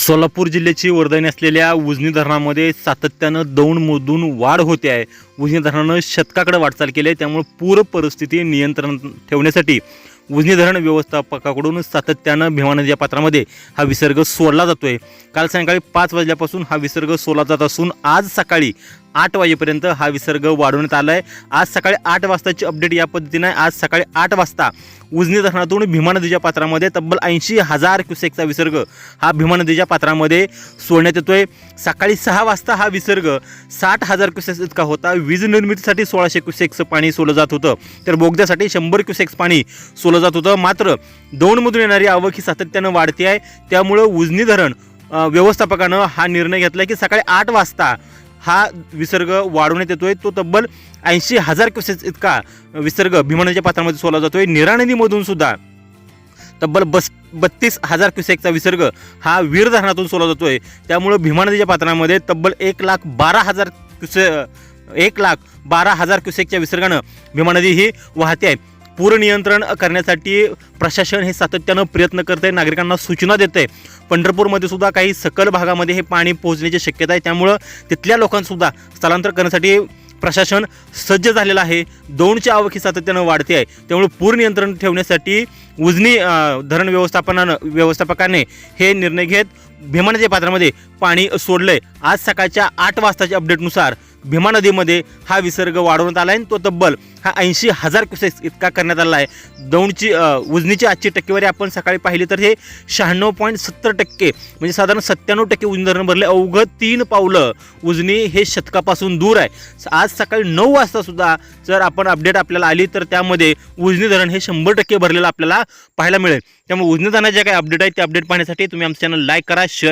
सोलापूर जिल्ह्याची वर्धनी असलेल्या उजनी धरणामध्ये सातत्यानं दौंडमधून वाढ होते आहे. उजनी धरणानं शतकाकडे वाटचाल केली आहे. त्यामुळे पूर परिस्थिती नियंत्रण ठेवण्यासाठी उजनी धरण व्यवस्थापकाकडून सातत्यानं भीमा नदीच्या पात्रामध्ये हा विसर्ग सोडला जातोय. काल सायंकाळी पाच वाजल्यापासून हा विसर्ग सोडला जात असून आज सकाळी आठ वाजेपर्यंत हा विसर्ग वाढवण्यात आला आहे आज सकाळी आठ वाजताची अपडेट या पद्धतीने आहे. आज सकाळी आठ वाजता उजनी धरणातून भीमा नदीच्या पात्रामध्ये तब्बल ऐंशी हजार क्युसेकचा विसर्ग हा भीमा नदीच्या पात्रामध्ये सोडण्यात येतोय. सकाळी सहा वाजता हा विसर्ग साठ हजार क्युसेक्स इतका होता. वीज निर्मितीसाठी सोळाशे क्युसेक्स पाणी सोडलं जात होतं. तर बोगद्यासाठी शंभर क्युसेक्स पाणी सोडलं जात होतं. मात्र दोनमधून येणारी आवक ही सातत्यानं वाढते आहे. त्यामुळं उजनी धरण व्यवस्थापकानं हा निर्णय घेतला की सकाळी आठ वाजता हा विसर्ग वाढवण्यात येतोय. तो तब्बल ऐंशी हजार क्युसेस इतका विसर्ग भीमानाच्या पात्रामध्ये सोडला जातोय. निरा नदीमधून सुद्धा तब्बल बस बत्तीस हजार क्युसेकचा विसर्ग हा वीर धरणातून सोडला जातोय. त्यामुळं भीमा नदीच्या पात्रामध्ये तब्बल एक लाख बारा हजार क्युसे एक लाख बारा हजार क्युसेकच्या विसर्गानं भीमा नदी ही वाहते आहे. पूर नियंत्रण करण्यासाठी प्रशासन हे सातत्यानं प्रयत्न करत आहे. नागरिकांना सूचना देत आहे. पंढरपूरमध्ये सुद्धा काही सकल भागामध्ये हे पाणी पोहोचण्याची शक्यता आहे. त्यामुळं तिथल्या लोकांसुद्धा स्थलांतर करण्यासाठी प्रशासन सज्ज झालेलं आहे. दौंडची आवक ही सातत्यानं वाढते आहे. त्यामुळे पूर नियंत्रण ठेवण्यासाठी उजनी धरण व्यवस्थापनानं व्यवस्थापकाने हे निर्णय घेत भीमा पात्रामध्ये पाणी सोडलंय. आज सकाळच्या आठ वाजताच्या अपडेटनुसार भीमा नदीमध्ये हा विसर्ग वाढवण्यात आला आहे आणि तो तब्बल हा ऐंशी हजार क्युसेक्स इतका करण्यात आला आहे. दौंडची उजनीची आजची टक्केवारी आपण सकाळी पाहिली तर हे शहाण्णव पॉईंट सत्तर टक्के म्हणजे साधारण सत्त्याण्णव टक्के उजनी धरण भरले अवघं तीन पावलं उजनी हे शतकापासून दूर आहे. आज सकाळी नऊ वाजतासुद्धा जर आपण अपडेट आपल्याला आली तर त्यामध्ये उजनी धरण हे शंभर टक्के भरलेलं आपल्याला पाहायला मिळेल. त्यामुळे उजनी धरणाचे जे काही अपडेट आहे ते अपडेट पाहण्यासाठी तुम्ही आमचं चॅनल लाईक करा sure